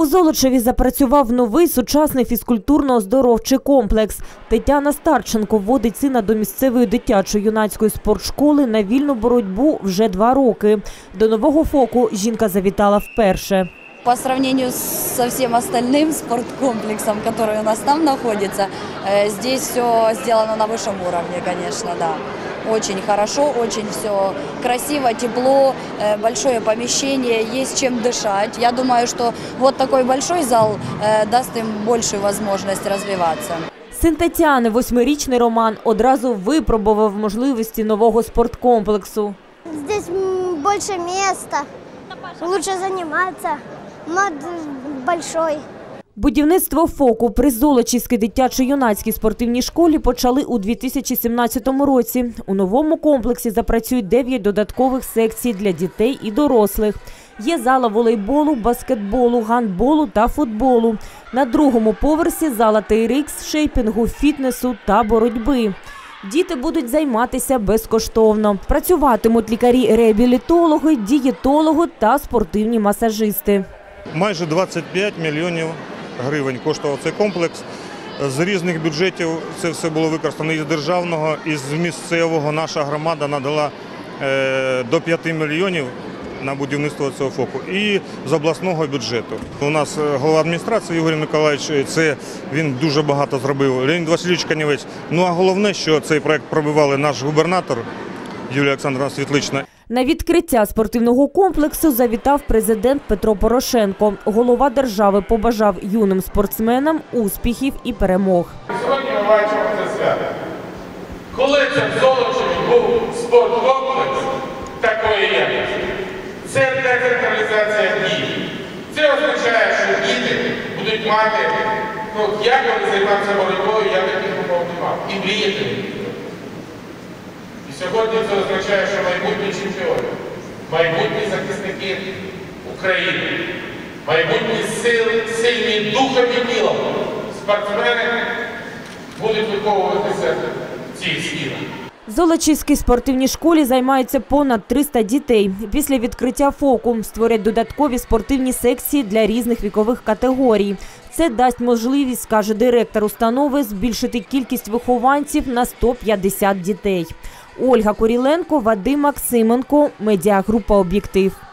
У Золочеві запрацював новий сучасний фізкультурно-оздоровчий комплекс. Тетяна Старченко вводить сина до місцевої дитячо-юнацької спортшколи на вільну боротьбу вже два роки. До нового фоку жінка завітала вперше По сравнению со всем остальным спорткомплексом, который у нас там находится, э, здесь все сделано на высшем уровне, конечно, да. Очень хорошо, очень все красиво, тепло, э, большое помещение, есть чем дышать. Я думаю, что вот такой большой зал э, даст им большую возможность развиваться. Син Тетяни, восьмирічний Роман, одразу випробував можливості нового спорткомплексу. Здесь м, больше места, лучше заниматься. Мод большой. Будівництво ФОКу при Золочівській дитячо-юнацькій спортивній школі почали у 2017 році. У новому комплексі запрацюють 9 додаткових секцій для дітей і дорослих. Є зала волейболу, баскетболу, гандболу та футболу. На другому поверсі зала TRX, шейпінгу, фітнесу та боротьби. Діти будуть займатися безкоштовно. Працюватимуть лікарі-реабілітологи, дієтологи та спортивні масажисти. Майже 25 мільйонів гривень коштував цей комплекс. З різних бюджетів це все було використано із державного, із місцевого. Наша громада надала е, до 5 мільйонів на будівництво цього ФОКу і з обласного бюджету. У нас е, голова адміністрації Ігор Миколаївич, е, це він дуже багато зробив. Леонід Васильович Канівець. Ну а головне, що цей проект пробивали наш губернатор Юлія Олександровна Світлична На відкриття спортивного комплексу завітав президент Петро Порошенко. Голова держави побажав юним спортсменам успіхів і перемог. Сьогодні ми бачимо це свято. Коли це в Золочеві був спорткомплекс такої якості, це децентралізація дій. Це означає, що діти будуть мати, ну, як вони займаються боротьбою, я таких умов мав. І мріяти сьогодні це означає, що майбутні чемпіони, майбутні захисники України, майбутні сили, сильні духом і тілом, спортсмени будуть виховуватися в цій сфері. Золочівській спортивній школі займаються понад 300 дітей. Після відкриття ФОКу створять додаткові спортивні секції для різних вікових категорій. Це дасть можливість, каже директор установи, збільшити кількість вихованців на 150 дітей. Ольга Коріленко, Вадим Максименко, медіагрупа «Об'єктив».